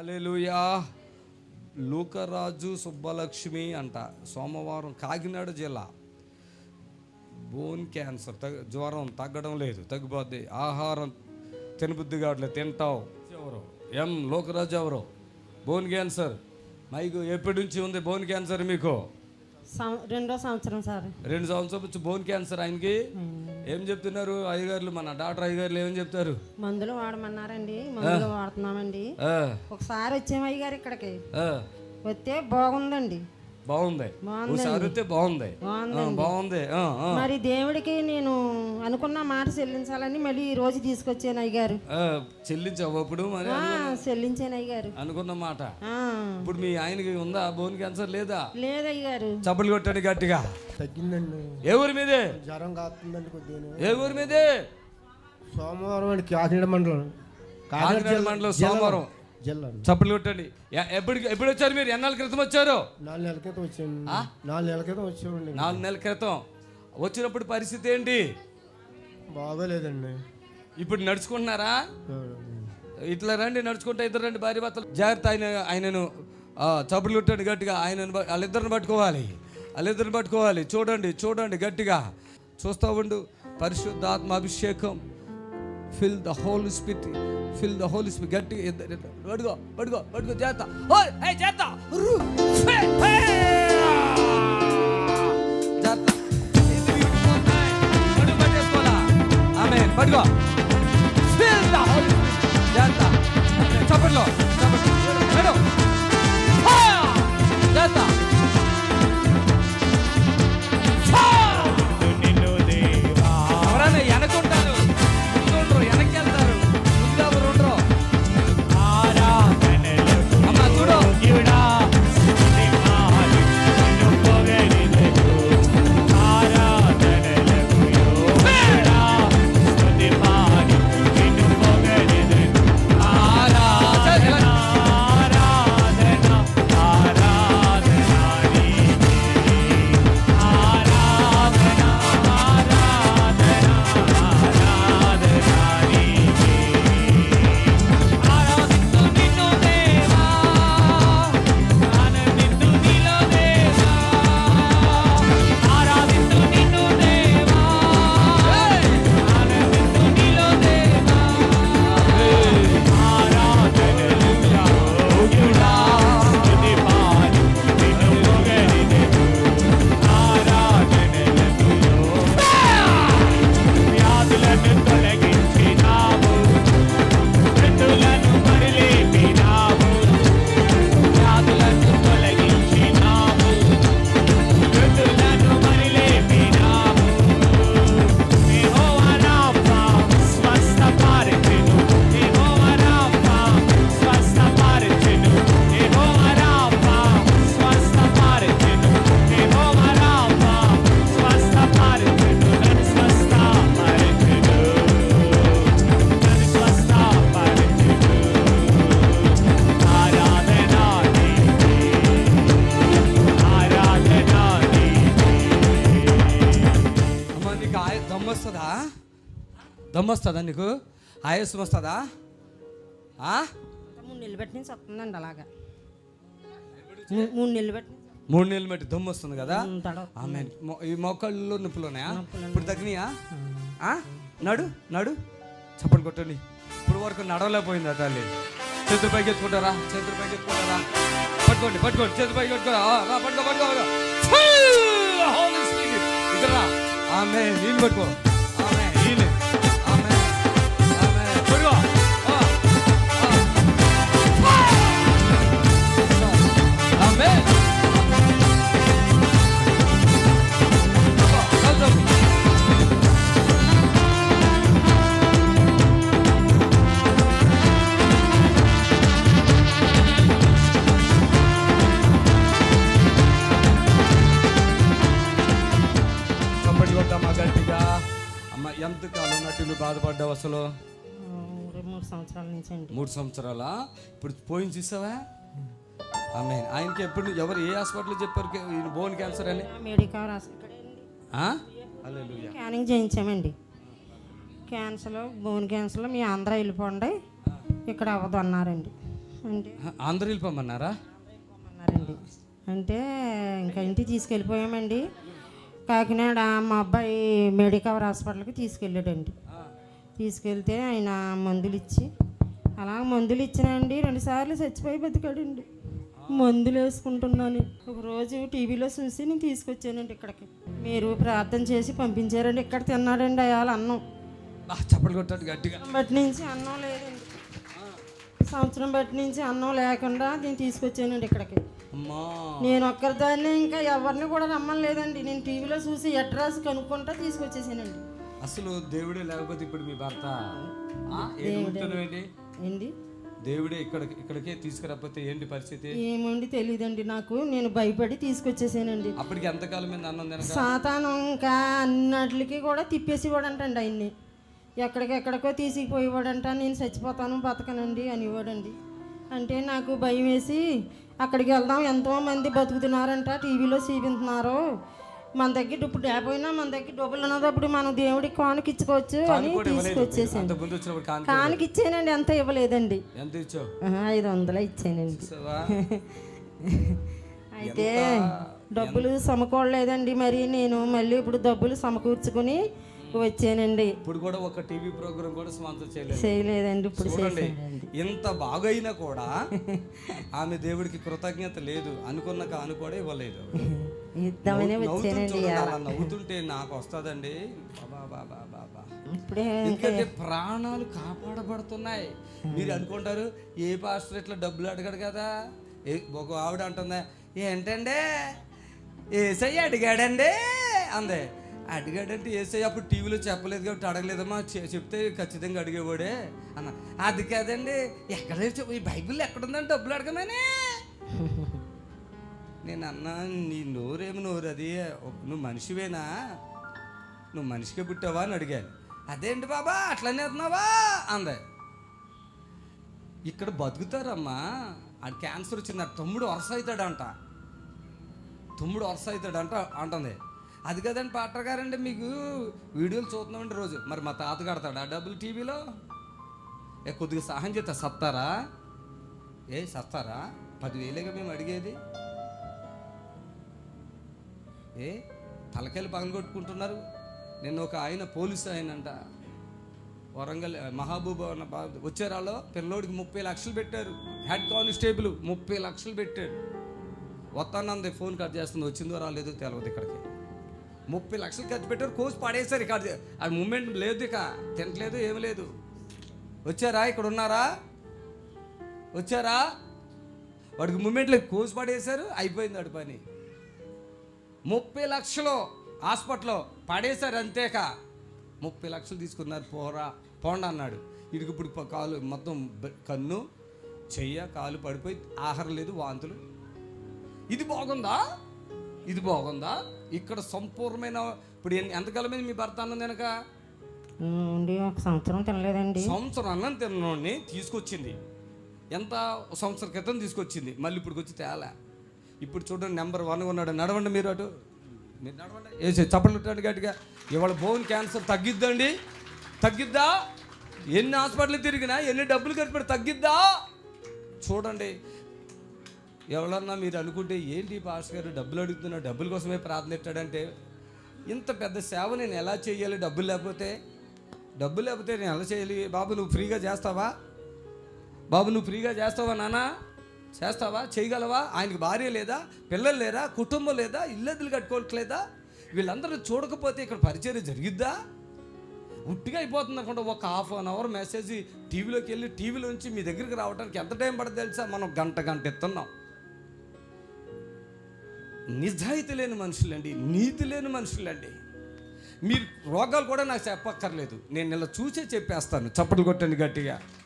Hallelujah లూకరాజు Subbalakshmi అంట. సోమవారం కాకినాడ జిల్లా. బోన్ క్యాన్సర్ తగ్గ జ్వరం తగ్గడం లేదు. తగ్గిపోద్ది ఆహారం తినబుద్ధి కావట్లేదు తింటావు. ఎవరు? ఎం? లోకరాజు ఎవరు? Bone cancer. మైకు ఎప్పటి నుంచి ఉంది బోన్ క్యాన్సర్ మీకు? రెండో సంవత్సరం సార్. రెండు సంవత్సరాల నుంచి బోన్ క్యాన్సర్ ఆయనకి. ఏం చెప్తున్నారు అయ్యగారులు? మన డాక్టర్ అయ్యగారులు ఏమని చెప్తారు? మందులు వాడమన్నారండి. మందులు వాడుతున్నామండి. ఒకసారి వచ్చాము అయ్యగారు ఇక్కడికి. వస్తే బాగుందండి. బాగుంది. వస్తే బాగుంది. బాగుంది. మరి దేవుడికి నేను అనుకున్న మాట చెల్లించాలని మళ్ళీ ఈ రోజు తీసుకొచ్చాను అయ్యగారు. ఆ, చెల్లించావు అప్పుడు? మరి ఆ, చెల్లించాను అయ్యగారు. అనుకున్న మాట. ఆ, ఇప్పుడు మీ ఆయనకి ఉందా? బోన్ క్యాన్సర్ లేదా? లేదయ్యగారు చప్పలు కొట్టండి గట్టిగా. తగ్గిందండి. ఏ ఊరి మీదే? జ్వరం కాస్తుందండి కొద్దిగా ఏ ఊరి మీదే? సోమవారం అండి కాకినాడ మండలం. కాకినాడ మండలం సోమవారం. చప్పలు కొట్టండి. ఎప్పుడు ఎప్పుడు వచ్చారు మీరు? ఎన్నాళ్ళ క్రితం వచ్చారు? నాలుగు నెలల క్రితం వచ్చాను. నాలుగు నెలల క్రితం వచ్చామండి నాలుగు నెలల క్రితం. వచ్చినప్పుడు పరిస్థితి ఏంటి? బాగోలేదండి. ఇప్పుడు నడుచుకుంటున్నారా? ఇట్లా రండి నడుచుకుంటే ఇద్దరు రండి భార్య భర్తలు. జాగ్రత్త ఆయన ఆయనను ఆ, చప్పట్లు కొట్టండి గట్టిగా. ఆయనను వాళ్ళిద్దరిని పట్టుకోవాలి. వాళ్ళిద్దరిని పట్టుకోవాలి. చూడండి చూడండి గట్టిగా. చూస్తూ ఉండు పరిశుద్ధాత్మ అభిషేకం. Fill the whole spirit fill the whole spirit గట్టిగా పడుకో పడుకో పడుకో చేత ఓయ్ ఏయ్ చేత పడుకో, ఫిల్ ద హోల్ చేత చప్పట్లో దమ్మొస్తుందా నీకు? ఆయాసం వస్తుందా? ఆ? మూడు నెలలు బట్టి నుంచి వస్తుందండి అలాగా. మూడు నెలలు బట్టి మూడు నెలలు బట్టి దమ్ము వస్తుంది కదా? ఆమె ఈ మొక్కల్లో నొప్పులున్నాయా? ఇప్పుడు తగ్గినాయా? ఆ? నడు నడు. చప్పటి కొట్టండి. ఇప్పుడు వరకు నడవలేకపోయిందా తల్లి? చేతులు పైకి ఎత్తుకుంటారా? చేతులు పైకి ఎత్తుకుంటారా? పట్టుకోండి పట్టుకోండి. చేతులు పైకి పెట్టుకోరా రా, పట్టుకో పట్టుకో. ఇక్కడ. ఆమె నీళ్ళు పట్టుకో. బాధపడ్డావు అసలు? మూడు సంవత్సరాల నుంచి అండి. మూడు సంవత్సరాల? ఇప్పుడు పోయిన చూసావా? ఆమె ఆయనకి ఎప్పుడు ఎవరు ఏ హాస్పిటల్ చెప్పారు బోన్ క్యాన్సర్ అని? మెడికల్. స్కానింగ్ చేయించామండి. క్యాన్సర్ బోన్ క్యాన్సర్ మీ ఆంధ్ర వెళ్ళిపోండి. ఇక్కడ అవ్వదు అన్నారండి. అంటే ఆంధ్ర వెళ్ళిపోమన్నారా? అన్నారండి. అంటే ఇంకా ఇంటికి తీసుకెళ్ళిపోయామండి. కాకినాడ మా అబ్బాయి మెడికవర్ హాస్పిటల్కి తీసుకెళ్ళాడండి. తీసుకెళ్తే ఆయన మందులు ఇచ్చి అలా మందులు ఇచ్చినండి రెండుసార్లు చచ్చిపోయి బతికాడండి. మందులు వేసుకుంటున్నాను ఒక రోజు టీవీలో చూసి నేను తీసుకొచ్చానండి ఇక్కడికి. మీరు ప్రార్థన చేసి పంపించారండి. ఇక్కడ తిన్నాడండి అయాల అన్నం. చప్పట్లు కొట్టాడు గట్టిగా. బట్టి నుంచి అన్నం లేదండి. సంవత్సరం బట్టి నుంచి అన్నం లేకుండా నేను తీసుకొచ్చానండి ఇక్కడికి. నేను ఒక్కరిదాన్ని ఇంకా ఎవరిని కూడా రమ్మని లేదండి నేను టీవీలో చూసి అడ్రస్ కనుక్కుంటా తీసుకొచ్చేసానండి. అసలు దేవుడే లేకపోతే ఇప్పుడు మీ భర్త? ఏంటి? దేవుడే ఇక్కడ ఇక్కడికే తీసుకురాకపోతే ఏంటి పరిస్థితి? ఏమండి తెలియదండి నాకు. నేను భయపడి తీసుకొచ్చేసానండి. అప్పటికి ఎంతకాలం మీద అన్నం సాతాను ఇంకా అన్నట్లకి కూడా తిప్పేసేవాడంటండి ఆయన్ని. ఎక్కడికెక్కడికో తీసుకుపోయేవాడంట. నేను చచ్చిపోతాను బతకనండి అనేవాడండి. అంటే నాకు భయం వేసి అక్కడికి వెళ్దాం. ఎంతో మంది బతుకుతున్నారంట టీవీలో చూపించున్నారు మన దగ్గర ఇప్పుడు లేకపోయినా మన దగ్గర డబ్బులు ఉన్నదప్పుడు మనం దేవుడికి కానుకిచ్చుకోవచ్చు అని కూడా ఇవ్వలేదు తీసుకొచ్చేసాను. అంత ముందు వచ్చినప్పుడు కాను కానుకిచ్చానండి ఎంత ఇవ్వలేదండి. ఎంత ఇచ్చావు? ఐదు వందలు ఇచ్చానండి? అయితే డబ్బులు సమకూడలేదండి మరి. నేను మళ్ళీ ఇప్పుడు డబ్బులు సమకూర్చుకుని వచ్చానండి. ఇప్పుడు కూడా ఒక టీవీ ప్రోగ్రామ్ కూడా స్పాన్సర్ చేయలేదు. చేయలేదండి ఇప్పుడు చూడండి ఇంత బాగైనా కూడా ఆమె దేవుడికి కృతజ్ఞత లేదు. అనుకున్న కాను కూడా ఇవ్వలేదు. ఇద్దామని వచ్చానండి నవ్వుతుంటే నాకు వస్తుందండి. ఇప్పుడే ఎందుకంటే ప్రాణాలు కాపాడబడుతున్నాయి. మీరు అనుకుంటారు ఏ పాస్టర్ ఇట్లా డబ్బులు అడగడు కదా? ఏ ఒక ఆవిడ అంటుందా ఏంటంటే ఏసై అడిగాడండి? అందే. అడిగాడంటే ఏసై అప్పుడు టీవీలో చెప్పలేదు కాబట్టి అడగలేదమ్మా. చెప్తే ఖచ్చితంగా అడిగేవాడే. అన్న. అది కాదండి ఎక్కడ ఈ బైబిల్ ఎక్కడుందని డబ్బులు అడగమని? నేను అన్నా నీ నోరేమి నోరు అది? నువ్వు మనిషివేనా? నువ్వు మనిషికే పుట్టావా అని అడిగాను. అదేంటి బాబా? అట్లనే అవుతున్నావా అంది. ఇక్కడ బతుకుతారమ్మా. ఆడు క్యాన్సర్ వచ్చింది. తమ్ముడు వరుస అవుతాడంట. తమ్ముడు వరుస అవుతాడంట అంటుంది. అది కదండి పాటర్ గారండి మీకు వీడియోలు చూస్తున్నామండి రోజు. మరి మా తాత కడతాడు ఆ డబ్బులు టీవీలో? ఏ కొద్దిగా సహాయం చేస్తా. సత్తారా? ఏ సత్తారా? పదివేలేగా మేము అడిగేది. ఏ? తలకాయలు పగలగొట్టుకుంటున్నారు. నిన్న ఒక ఆయన పోలీసు ఆయన అంట వరంగల్ మహాబూబా అన్న వచ్చారాలో పిల్లోడికి ముప్పై లక్షలు పెట్టారు. హెడ్ కానిస్టేబుల్ ముప్పై లక్షలు పెట్టాడు వస్తానంది ఫోన్ కట్ చేస్తుంది వచ్చిందో రాలేదో తెలియదు ఇక్కడికి. ముప్పై లక్షలు ఖర్చు పెట్టారు కోసి పడేశారు ఇక్కడ. ఆ మూమెంట్ లేదు ఇక తినట్లేదు ఏమి లేదు. వచ్చారా? ఇక్కడ ఉన్నారా? వచ్చారా? వాడికి మూమెంట్లో కోసి పడేశారు అయిపోయింది వాడి పని. ముప్పై లక్షలు హాస్పిటల్లో పడేశారు అంతేక. ముప్పై లక్షలు తీసుకున్నారు పోరా పోండి అన్నాడు. ఇడికి ఇప్పుడు కాలు మొత్తం కన్ను చెయ్య కాలు పడిపోయి ఆహారం లేదు వాంతులు. ఇది బాగుందా? ఇది బాగుందా? ఇక్కడ సంపూర్ణమైన ఇప్పుడు ఎంతకాలం మీద మీ భర్త అన్నం వెనక ఉండి ఒక సంవత్సరం తినలేదండి. సంవత్సరం అన్నం తిన్నోడిని తీసుకొచ్చింది. ఎంత సంవత్సరం క్రితం తీసుకొచ్చింది. మళ్ళీ ఇప్పుడు వచ్చి తేలా. ఇప్పుడు చూడండి నెంబర్ వన్ ఉన్నాడు. నడవండి మీరు అటు. మీరు నడవండి. వేసి చప్పట్లు గట్టిగా. ఇవాళ బోన్ క్యాన్సర్ తగ్గిద్దండి. తగ్గిద్దా? ఎన్ని హాస్పిటల్ తిరిగినా ఎన్ని డబ్బులు ఖర్చు పెట్టి తగ్గిద్దా? చూడండి. ఎవరన్నా మీరు అనుకుంటే ఏంటి పాస్ గారు డబ్బులు అడుగుతున్నా డబ్బుల కోసమే ప్రార్థన ఎట్టాడంటే ఇంత పెద్ద సేవ నేను ఎలా చేయాలి? డబ్బులు లేకపోతే డబ్బులు లేకపోతే నేను ఎలా చేయాలి? బాబు నువ్వు ఫ్రీగా చేస్తావా? బాబు నువ్వు ఫ్రీగా చేస్తావా నానా చేస్తావా? చేయగలవా? ఆయనకి భార్య లేదా? పిల్లలు లేరా? కుటుంబం లేదా? ఇల్లెద్దులు కట్టుకోవట్లేదా? వీళ్ళందరూ చూడకపోతే ఇక్కడ పరిచయం జరిగిద్దా? ఉట్టిగా అయిపోతుంది అనుకుంటే. ఒక హాఫ్ అన్ అవర్ మెసేజ్ టీవీలోకి వెళ్ళి టీవీలోంచి మీ దగ్గరికి రావడానికి ఎంత టైం పడుతుంది తెలుసా? మనం గంట గంట ఎత్తున్నాం. నిజాయితీ లేని మనుషులండి. నీతి లేని మనుషులండి. మీరు రోగాలు కూడా నాకు చెప్పక్కర్లేదు. నేను ఇలా చూసే చెప్పేస్తాను. చప్పట్లు కొట్టండి గట్టిగా.